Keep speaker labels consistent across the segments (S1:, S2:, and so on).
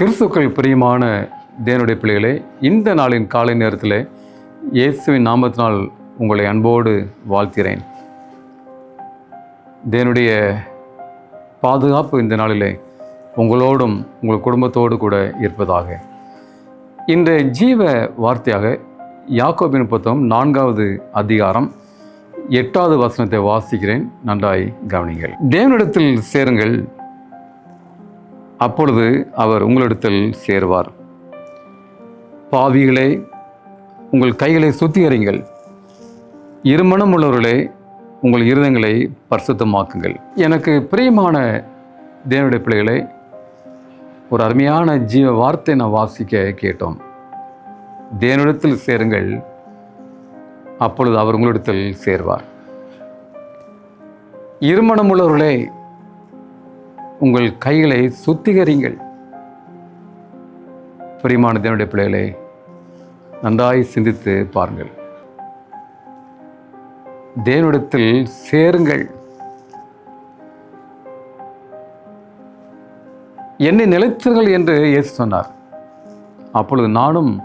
S1: கிறிஸ்துக்கள் பிரியமான தேவனுடைய பிள்ளைகளே இந்த நாளின் காலை நேரத்தில் இயேசுவின் நாமத்தினால் உங்களை அன்போடு வாழ்த்துகிறேன். தேவனுடைய பாதுகாப்பு இந்த நாளிலே உங்களோடும் உங்கள் குடும்பத்தோடு கூட இருப்பதாக. இந்த ஜீவ வார்த்தையாக யாக்கோபின் புத்தகம் நான்காவது அதிகாரம் எட்டாவது வசனத்தை வாசிக்கிறேன். நன்றாய் கவனிங்கள் தேவனிடத்தில் சேருங்கள். அப்பொழுது அவர் உங்களிடத்தில் சேருவார். பாவிகளே உங்கள் கைகளை சுத்திகரிங்கள் இருமணம் உள்ளவர்களே உங்கள் இருதங்களை பரிசுத்தமாக்குங்கள். எனக்கு பிரியமான தேவனுடைய பிள்ளைகளை ஒரு அருமையான ஜீவ வார்த்தை நான் வாசிக்க கேட்டோம். தேவனிடத்தில் சேருங்கள். அப்பொழுது அவர் உங்களிடத்தில் சேர்வார். இருமணம் உள்ளவர்களே உங்கள் கைகளை சுத்திகரிங்கள். பிரியமான தேவனுடைய பிள்ளைகளை நன்றாய் சிந்தித்து பாருங்கள். தேவனிடத்தில் சேருங்கள். என்னை நிலைத்தீர்கள் என்று இயேசு சொன்னார். அப்பொழுது நானும்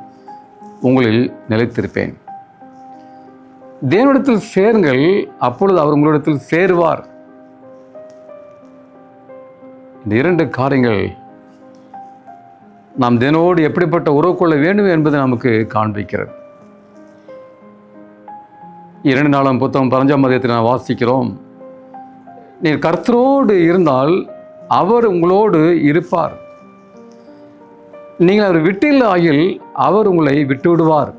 S1: உங்களில் நிலைத்திருப்பேன். தேவனிடத்தில் சேருங்கள் அப்பொழுது அவர் உங்களிடத்தில் சேருவார். இந்த இரண்டு காரியங்கள் நாம் தினோடு எப்படிப்பட்ட உறவு கொள்ள வேண்டும் என்பதை நமக்கு காண்பிக்கிறது. இரண்டு நாளாம் புத்தகம் பரஞ்சாம் மதியத்தில் நாம் வாசிக்கிறோம். நீர் கர்த்தரோடு இருந்தால் அவர் உங்களோடு இருப்பார். நீங்கள் அவர் விட்டில் ஆகில் அவர் உங்களை விட்டு விடுவார்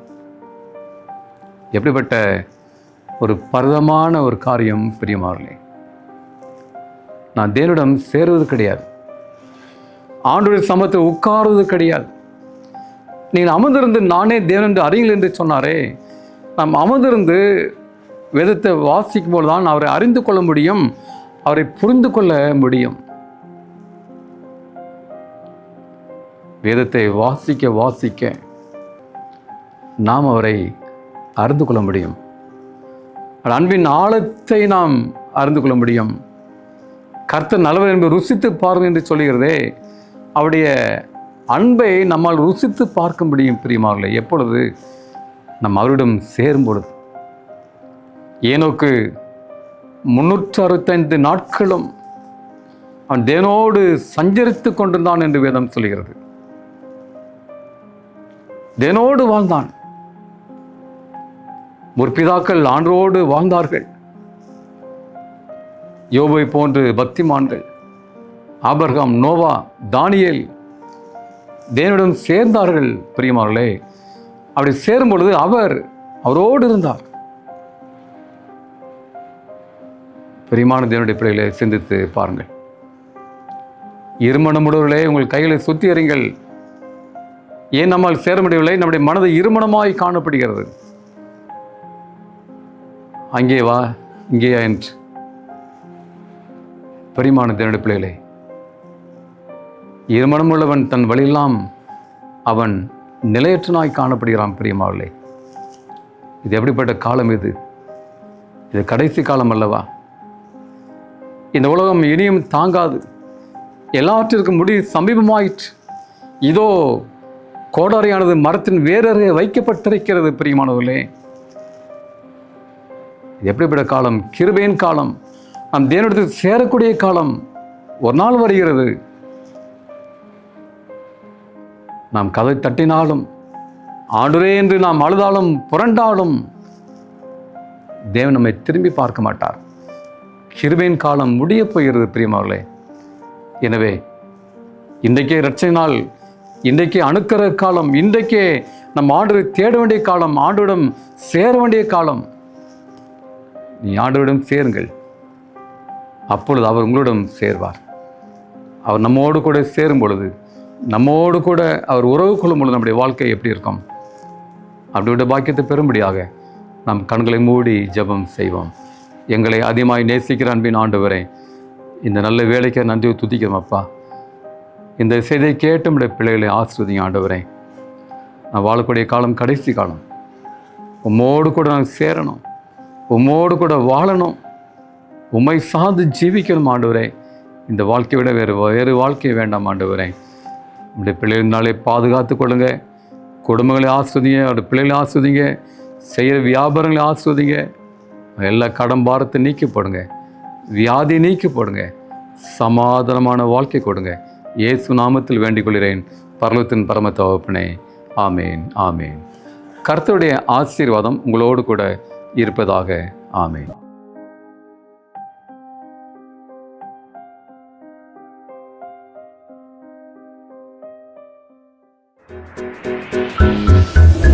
S1: எப்படிப்பட்ட ஒரு பரதமான ஒரு காரியம் பிரியமாறலே நான் தேவனிடம் சேருவது கிடையாது. ஆண்டுடைய சமத்தை உட்காருவது கிடையாது. நீங்கள் அமர்ந்திருந்து நானே தேவன் என்று அறியுங்கள் என்று சொன்னாரே. நாம் அமர்ந்திருந்து வேதத்தை வாசிக்கும் போது தான் அவரை அறிந்து கொள்ள முடியும் அவரை புரிந்து கொள்ள முடியும். வேதத்தை வாசிக்க வாசிக்க நாம் அவரை அறிந்து கொள்ள முடியும். அன்பின் ஆழத்தை நாம் அறிந்து கொள்ள முடியும். கர்த்தர் நல்லவர் என்பதை ருசித்து பாருங்கள் என்று சொல்கிறதே அவருடைய அன்பை நம்மால் ருசித்து பார்க்க முடியும் பிரியமார்களே எப்பொழுது? நம் அவரிடம் சேரும் பொழுது ஏனோக்கு முன்னூற்று அறுபத்தைந்து நாட்களும் அவன் தேனோடு சஞ்சரித்து கொண்டிருந்தான் என்று வேதம் சொல்கிறது தேனோடு வாழ்ந்தான். முற்பிதாக்கள் ஆண்டோடு வாழ்ந்தார்கள். யோபை போன்று பக்திமான்கள் ஆபர்காம் நோவா தானியேல் தேவனிடம் சேர்ந்தார்கள் பிரியமார்களே அப்படி சேரும் பொழுது அவர் அவரோடு இருந்தார். பிரியமான தேவனுடைய பிள்ளைகளை சிந்தித்து பாருங்கள். இருமணமுடவர்களே உங்கள் கைகளை சுத்தி எறிங்கள் ஏன் நம்மால் சேர முடியவில்லை? நம்முடைய மனது இருமணமாய் காணப்படுகிறது. அங்கே வா இங்கேயா என்று பெரியமான தேவனுடைய பிள்ளைகளே. இருமணம் உள்ளவன் தன் வழியெல்லாம் அவன் நிலையற்றனாய் காணப்படுகிறான் பிரியமாவளே இது எப்படிப்பட்ட காலம் இது? இது கடைசி காலம் அல்லவா? இந்த உலகம் இனியும் தாங்காது. எல்லாவற்றிற்கும் முடி சமீபமாயிற்று. இதோ கோடாரியானது மரத்தின் வேறறையை வைக்கப்பட்டிருக்கிறது பிரியமானவர்களே. இது எப்படிப்பட்ட காலம்? கிருபையின் காலம். நாம் தேவனிடத்தில் சேரக்கூடிய காலம் ஒரு நாள் வருகிறது. நாம் கதை தட்டினாலும் ஆண்டுரே என்று நாம் அழுதாலும் புரண்டாலும் தேவன் நம்மை திரும்பி பார்க்க மாட்டார். கிருபையின் காலம் முடிய போகிறது பிரியமாவர்களே எனவே இன்றைக்கே ரட்சை நாள் இன்றைக்கே அணுக்கிற காலம் இன்றைக்கே நம் ஆண்டு தேட வேண்டிய காலம் ஆண்டுவிடம் சேர வேண்டிய காலம். நீ ஆண்டுவிடம் சேருங்கள். அப்பொழுது அவர் உங்களிடம் சேர்வார். அவர் நம்மோடு கூட சேரும் பொழுது நம்மோடு கூட அவர் உறவு கொள்ளும் பொழுது நம்முடைய வாழ்க்கை எப்படி இருக்கும்? அப்படியோட பாக்கியத்தை பெறும்படியாக நம் கண்களை மூடி ஜெபம் செய்வோம். எங்களை அதிகமாக நேசிக்கிற அன்பின் ஆண்டவரே இந்த நல்ல வேலைக்கு நன்றி துதிக்கிறோம் அப்பா. இந்த செய்தியை கேட்டு நம்முடைய பிள்ளைகளை ஆசிர்வதிங்க ஆண்டவரே. நான் வாழக்கூடிய காலம் கடைசி காலம். உம்மோடு கூட நான் சேரணும். உம்மோடு கூட வாழணும். உமை சார்ந்து ஜீவிக்கணும் ஆண்டவரே. இந்த வாழ்க்கையை விட வேறு வேறு வாழ்க்கை வேண்டாம் ஆண்டவரே. பிள்ளைகள் நாளை பாதுகாத்து கொள்ளுங்க. குடும்பங்களை ஆஸ்வதிங்க அவருடைய பிள்ளைகளை ஆஸ்வதிங்க. செய்கிற வியாபாரங்களை ஆஸ்வதிங்க. எல்லா கடன் பாரத்தை நீக்கி போடுங்க வியாதி நீக்கி போடுங்க சமாதானமான வாழ்க்கை கொடுங்க. இயேசு நாமத்தில் வேண்டிக் கொள்கிறேன் பரலத்தின் பரம தகப்பனே. ஆமேன் ஆமேன். கர்த்தருடைய ஆசீர்வாதம் உங்களோடு கூட இருப்பதாக. ஆமேன். Thank you.